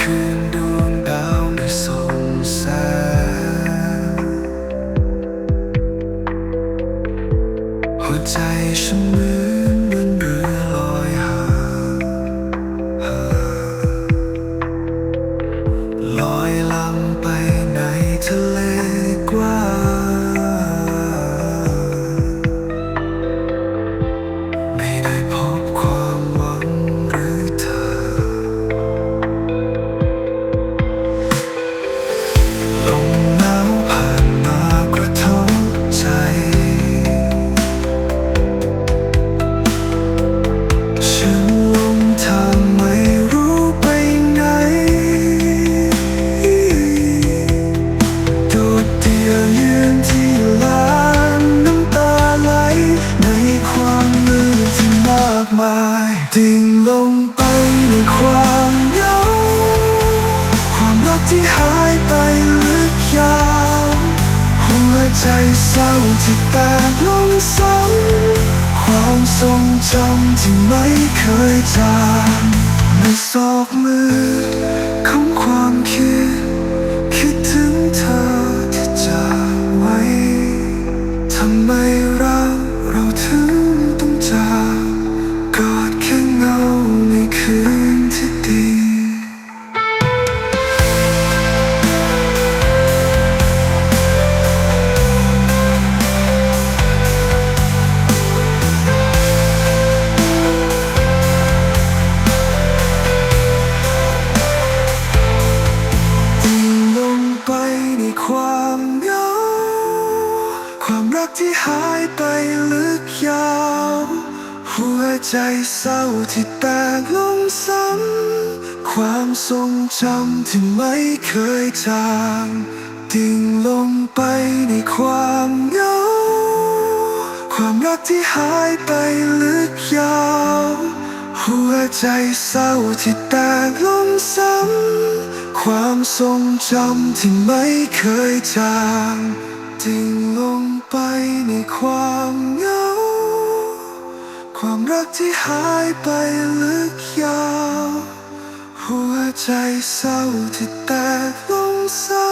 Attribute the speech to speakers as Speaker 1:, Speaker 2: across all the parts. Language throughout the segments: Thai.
Speaker 1: คืนดวงดาวไม่ส่งแสงหัวใจฉัน ดิ่งลงไปในความเหงาความรักที่หายไปลึกยาวหัวใจเศร้าที่แตกลงซ้ำความทรงจำที่ไม่เคยจางในซอกมือของความคิดคิดถึงเธอ รักที่หายไปลึกยาว หัวใจเศร้าที่แตกลงซ้ำความทรงจำที่ไม่เคยจางดิ่งลงไปในความเหงา ความรักที่หายไปลึกยาว หัวใจเศร้าที่แตกลงซ้ำความทรงจำที่ไม่เคยจางดิ่งลง ไปในความเหงา ความรักที่หายไปลึกยาว หัวใจเศร้าที่แตกลงซ้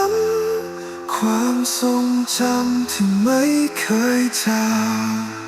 Speaker 1: ำ ความทรงจำที่ไม่เคยจาง